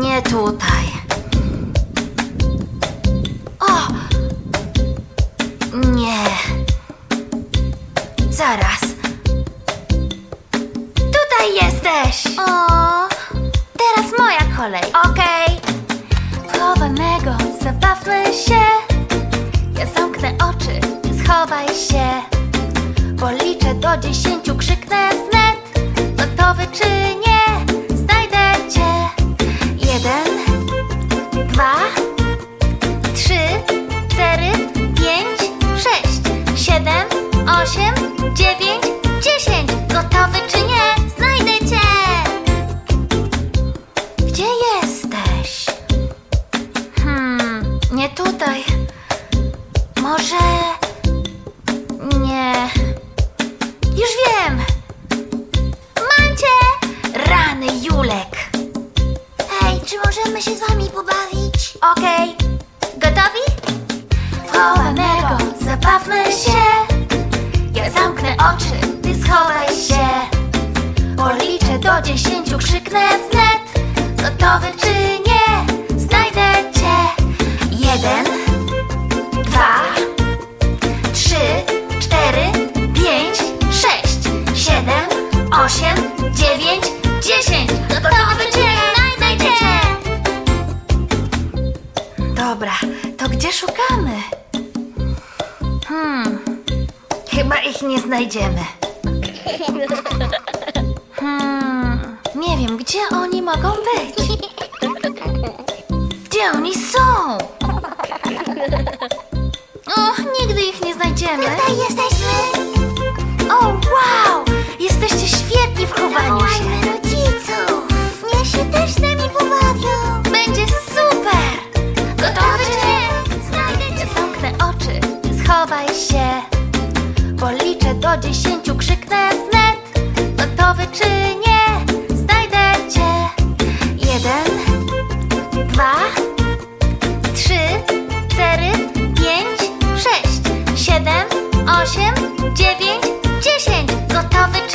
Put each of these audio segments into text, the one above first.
Nie tutaj O! Nie. Zaraz. Tutaj jesteś. O, teraz moja kolej. Okej. Chowanego, zabawmy się. Ja zamknę oczy, schowaj się. Policzę do dziesięciu, czy możemy się z wami pobawić? Okej. Gotowi? Chowanego, zabawmy się. Ja zamknę oczy, ty schowaj się. Policzę do dziesięciu, krzyknę wnet. Gotowy czy nie? Znajdę cię. Jeden, dwa, trzy, cztery, pięć, sześć, siedem, osiem, dziewięć, dziesięć. Dobra, to gdzie szukamy? Hmm, chyba ich nie znajdziemy. Hmm, nie wiem, gdzie oni mogą być. Gdzie oni są? Och, nigdy ich nie znajdziemy. Tutaj jesteśmy! O, wow! Jesteście świetni w chowaniu się. Się. Policzę do dziesięciu, krzyknę wnet. Gotowy czy nie? Znajdę cię. Jeden, dwa, trzy, cztery, pięć, sześć, siedem, osiem, dziewięć, dziesięć. Gotowy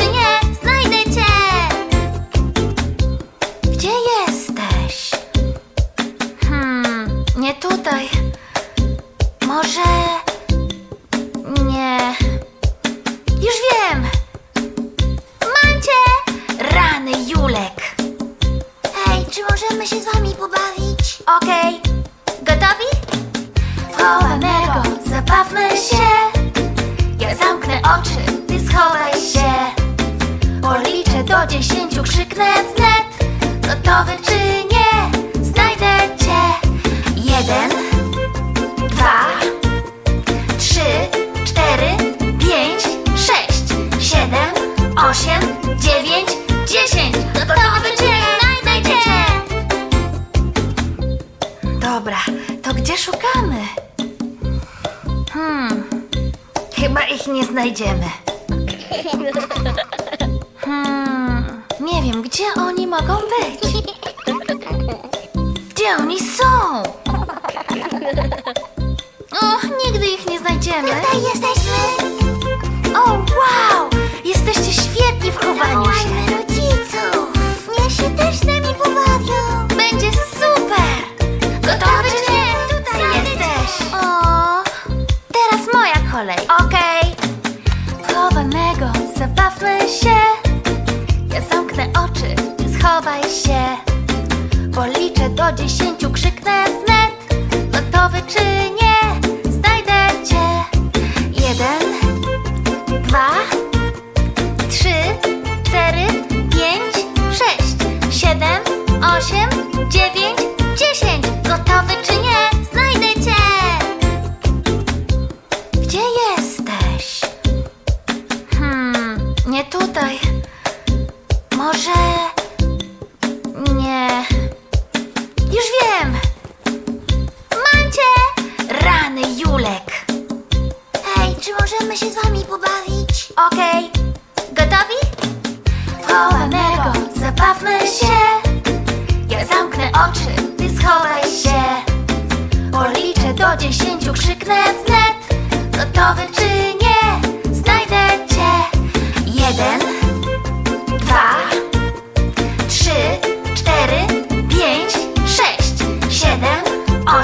ich nie znajdziemy. Hmm, nie wiem, gdzie oni mogą być. Gdzie oni są? Och, nigdy ich nie znajdziemy. Tutaj jesteśmy! O, wow! Jesteście świetni w chowaniu się. Wołajmy rodziców!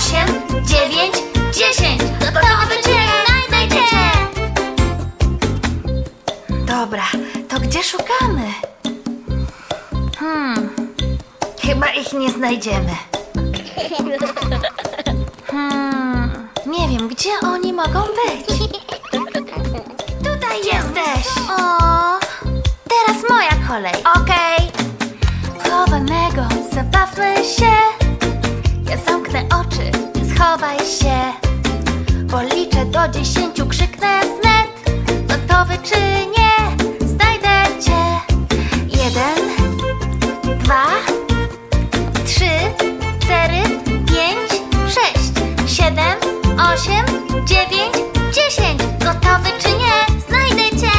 Osiem, dziewięć, dziesięć. Gotowy nie? Znajdę. Dobra, to gdzie szukamy? Hmm, chyba ich nie znajdziemy. Hmm, nie wiem, gdzie oni mogą być. Tutaj jesteś. O, Teraz moja kolej. Okej. Chowanego, zabawmy się. Schowaj się. Policzę do dziesięciu, krzyknę wnet. Gotowy czy nie? Znajdę cię. Jeden, dwa, trzy, cztery, pięć, sześć, siedem, osiem, dziewięć, dziesięć. Gotowy czy nie? Znajdę cię.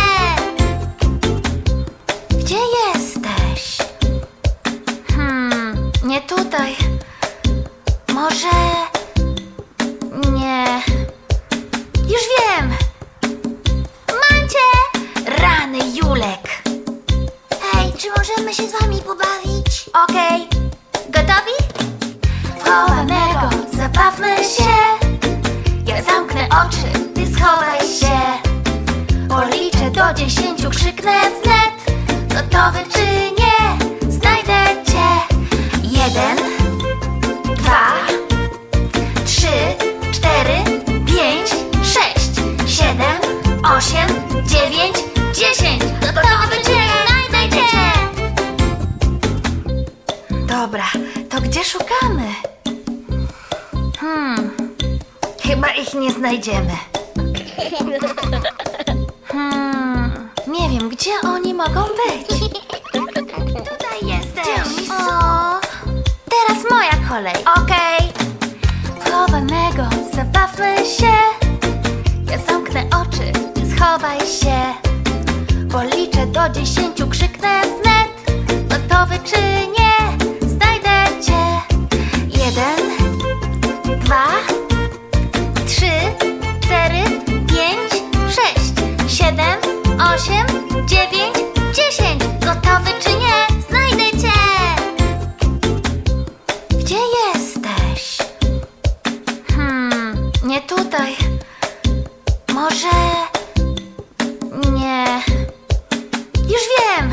Gdzie jesteś? Hmm, nie tutaj. Może. Możemy się z wami pobawić? Okej, gotowi? Chowanego, zabawmy się. Ja zamknę oczy, ty schowaj się. Policzę do dziesięciu, krzyknę wnet. Gotowy czy nie? Znajdę cię. Jeden, znajdziemy. Hmm, nie wiem, gdzie oni mogą być. Tutaj jesteś. O, teraz moja kolej. Okej. Chowanego, zabawmy się. Ja zamknę oczy, ty schowaj się. Policzę do dziesięciu, krzyknę wnet. Gotowy czy osiem, dziewięć, dziesięć. Gotowy czy nie? Znajdę cię. Gdzie jesteś? Hmm, nie tutaj. Może. Nie. Już wiem!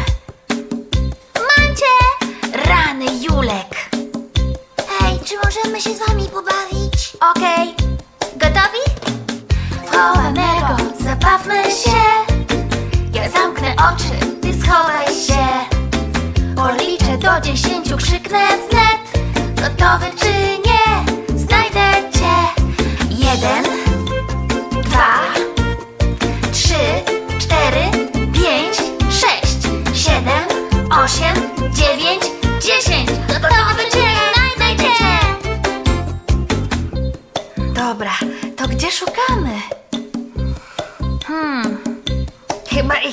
Mam cię! Rany Julek! Hej, czy możemy się z wami pobawić? Okej, gotowi? Chowanego, zabawmy się. Oczy, ty schowaj się. Policzę do dziesięciu, krzyknę wnet. Gotowy czy nie? Znajdę cię. Jeden, dwa, trzy, cztery, pięć, sześć, siedem, osiem,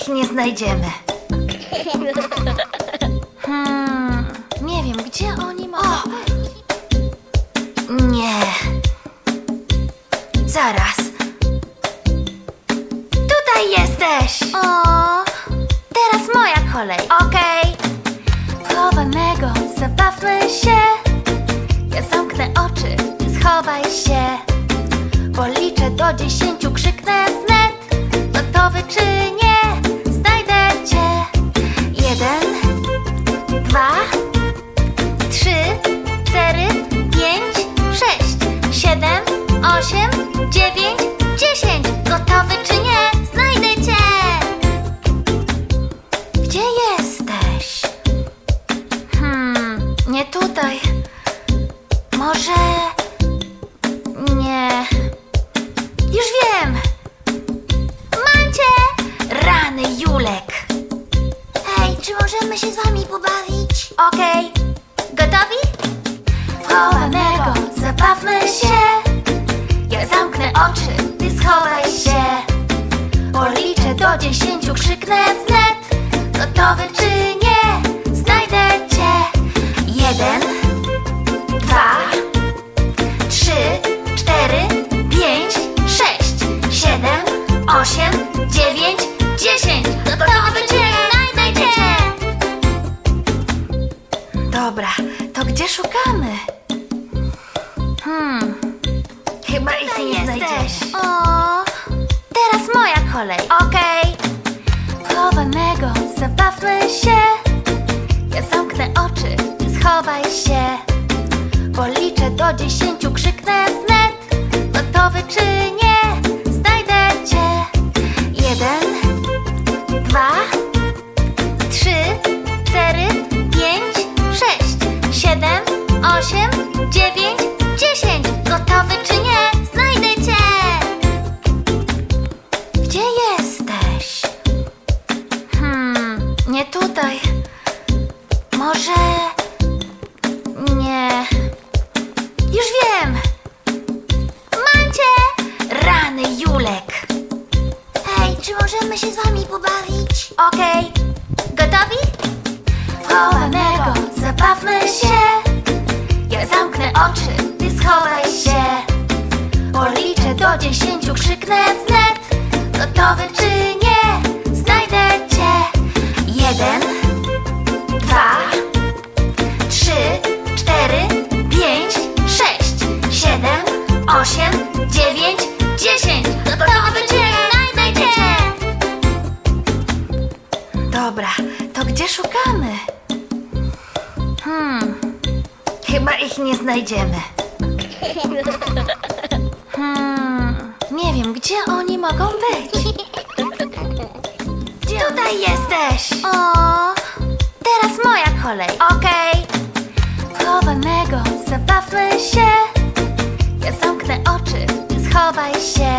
ich nie znajdziemy. Hmm, nie wiem, gdzie oni mogą. Nie. Zaraz. Tutaj jesteś! O, Teraz moja kolej. Okej. Chowanego, zabawmy się. Ja zamknę oczy, ty schowaj się. Policzę do dziesięciu, krzyknę wnet. Gotowy czy nie? Dwa, trzy, cztery, pięć, sześć, siedem, osiem, dziewięć, dziesięć. Gotowy czy nie? Osiem, dziewięć, dziesięć Gotowy czy nie? Znajdę cię Dobra, to gdzie szukamy? Hmm, chyba ich nie znajdziemy. O, teraz moja kolej. Okej. Chowanego, zabawmy się. Ja zamknę oczy, ty schowaj się. Policzę do dziesięciu, krzyknę wnet. Gotowy czy nie? Znajdę cię. Jeden, Chowanego, zabawmy się. Ja zamknę oczy, ty schowaj się. Policzę do dziesięciu, krzyknę wnet. Gotowy czy nie? Znajdę cię. Jeden, dwa, trzy, cztery, pięć, sześć, siedem, osiem, dziewięć, dziesięć. Gotowy czy nie? Znajdę cię. Dobra, to gdzie szukamy? Hmm, chyba ich nie znajdziemy. Hmm, nie wiem, gdzie oni mogą być. Tutaj jesteś! O, teraz moja kolej. Okej. Chowanego, zabawmy się. Ja zamknę oczy, ty schowaj się.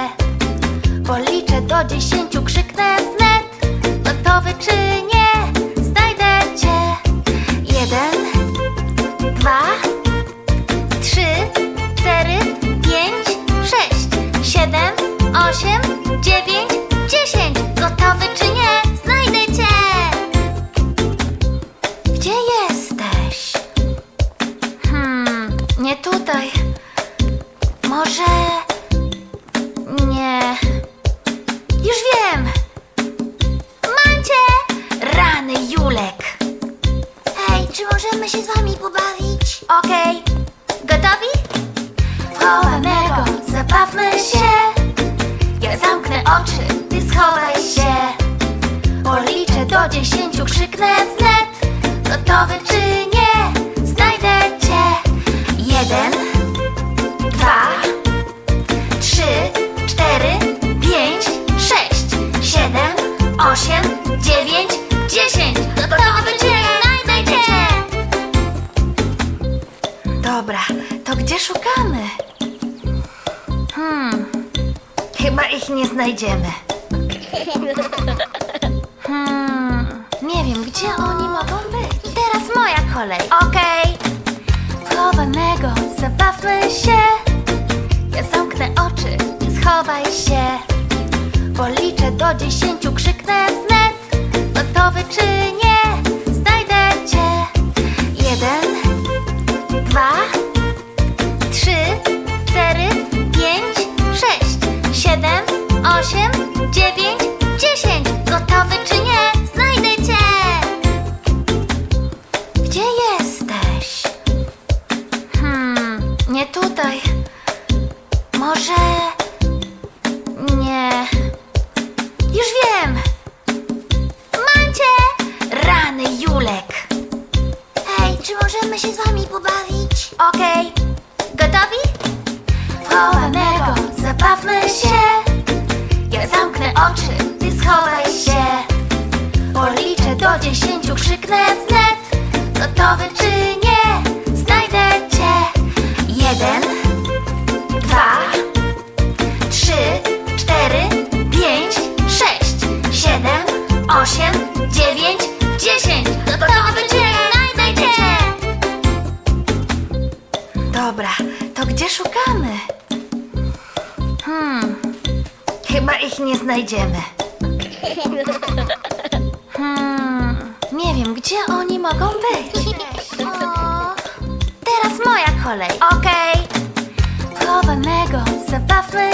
Policzę do dziesięciu, krzyknę wnet Gotowy czy nie? Znajdę cię Jeden, dwa, trzy, cztery, Oczy, ty schowaj się. Policzę do dziesięciu, krzyknę wnet. Gotowy czy nie? Znajdę cię. Jeden, dwa, trzy, cztery, pięć, sześć, siedem, osiem, ich nie znajdziemy. Hmm, nie wiem, gdzie oni mogą być. Teraz moja kolej. Okej. Chowanego, zabawmy się. Ja zamknę oczy, schowaj się. Policzę do dziesięciu, krzyknę wnet. Gotowy czy nie? Znajdę cię. Jeden, dwa, osiem, dziewięć, dziesięć. Gotowy czy nie? Znajdziemy. Hmm, nie wiem, gdzie oni mogą być. O, Teraz moja kolej. Okej. Chowanego, zabawmy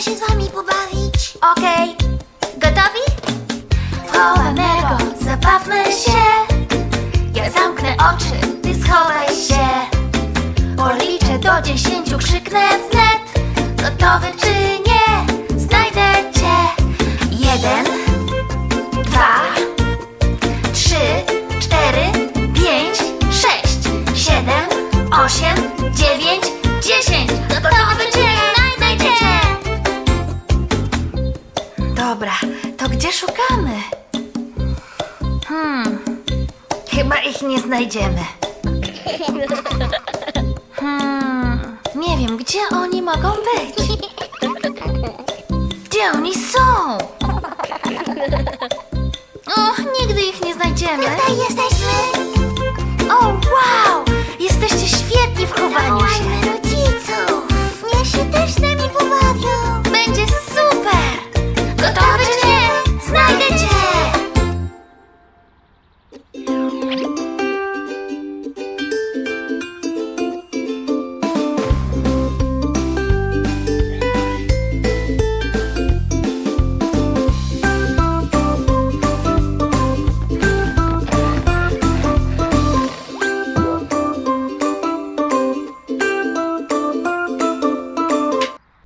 możemy się z wami pobawić? Okej, gotowi? Chowanego, zabawmy się. Ja zamknę oczy, ty schowaj się. Policzę do dziesięciu, krzyknę wnet. Gotowy czy nie? Znajdę cię. Jeden, dwa, trzy, nie znajdziemy. Hmm, nie wiem, gdzie oni mogą być. Gdzie oni są? Och, nigdy ich nie znajdziemy. Tutaj jesteśmy. O, wow! Jesteście świetni w chowaniu się.